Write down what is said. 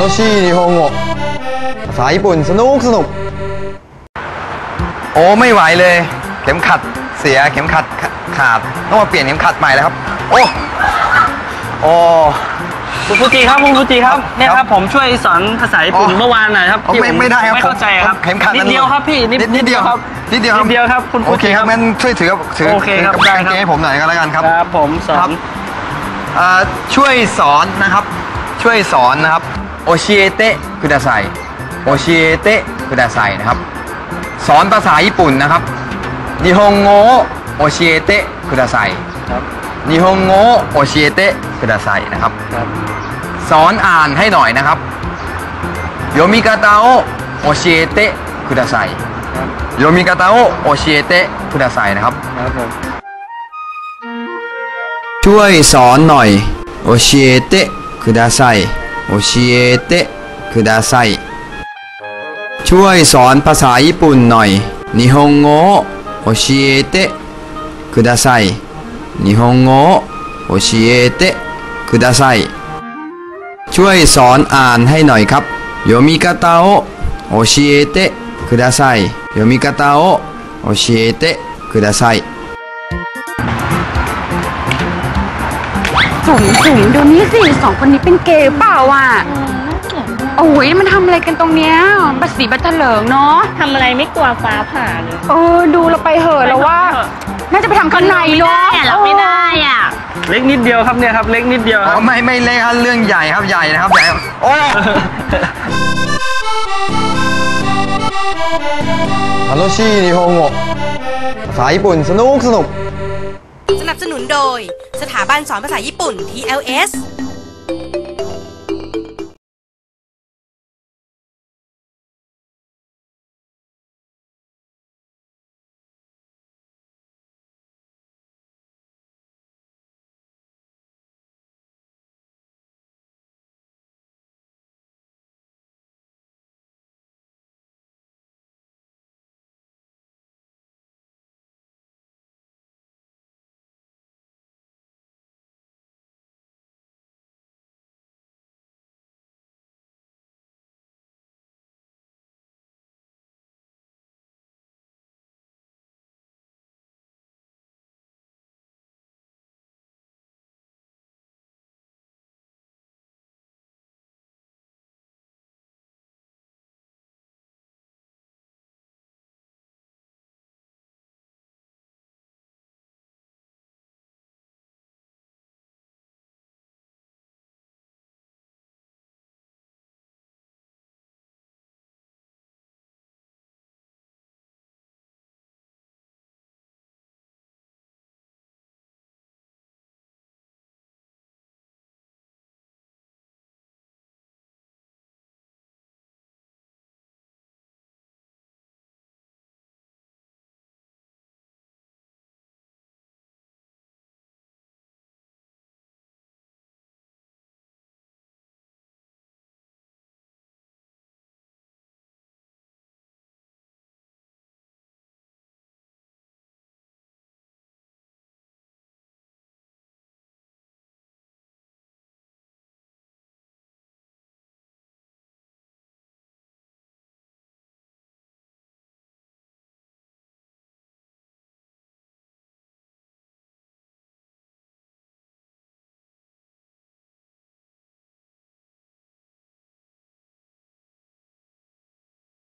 楽しい日本語ภาษาญี่ปุ่นสนุกสนุก โอ้ไม่ไหวเลย เข็มขัดเสียเข็มขัดขาดต้องมาเปลี่ยนเข็มขัดใหม่แล้วครับ โอ้โอ้ คุณฟูจิครับคุณฟูจิครับเนี่ยครับผมช่วยสอนภาษาญี่ปุ่น อ๋อ เมื่อวานหน่อยครับ อ๋อ ที่ ไม่ ผ ไม่ได้ครับ ไม่เข้าใจครับ ผมเข็มขัด นิดเดียวครับพี่นิด นิดเดียว ครับ นิดเดียว นิดเดียวครับคุณฟู โอเค จิ ครับงั้นช่วยถือถือ โอเคครับ ถื ได้ กาง ครับ เกงให้ผมหน่อยก็แล้วกันครับ ครับผมสอ ครั น บ อ่าช่วยสอนนะครับ ช่วยสอนนะครับโอชิเอเตะคุดาไซโอชิเอเตะคุดาไซนะครับ สอนภาษาญี่ปุ่นนะครับนิฮงโงโอชิเอเตะคุดาไซครับนิฮงโงโอชิเอเตะคุดาไซนะครับครับสอนอ่านให้หน่อยนะครับโยมิกาตาโอโอชิเอเตะคุดาไซครับโยมิกาตาโอโอชิเอเตะคุดาไซนะครับครับผมช่วยสอนหน่อยโอชิเอเตะ คุดาไซโอชิเอเตะคุดาไซช่วยสอนภาษาญี่ปุ่นหน่อยนิฮงโงโอชิเอเตะคุดาไซนิฮงโงโอชิเอเตะคุดาไซช่วยสอนอ่านให้หน่อยครับโยมิกาตาโอโอชิเอเตะคุดาไซโยมิกาตาโอโอชิเอเตะคุดาไซ จุ๋มจุ๋มดูนี่สิสองคนนี้เป็นเกย์เปล่าอ่ะโอ้ยมันทำอะไรกันตรงเนี้ยบัดสีบัดเถลิงเนาะ ทำอะไรไม่กลัวฟ้าผ่าเลย เออดูเราไปเหอะแล้วว่า น่าจะไปทำข้างใน ไม่ เนาะ ได้อะรับไม่ได้อ่ะ เล็กนิดเดียวครับเนี่ยครับเล็กนิดเดียวค อ๋ รั อบ ไม่ไม่เล็กครับเรื่องใหญ่ครับใหญ่นะครับใหญ่ครับโอ้楽しい日本語ภาษาญี่ปุ่นสนุกสนุก สนับสนุนโดย สถาบันสอนภาษาญี่ปุ่น TLS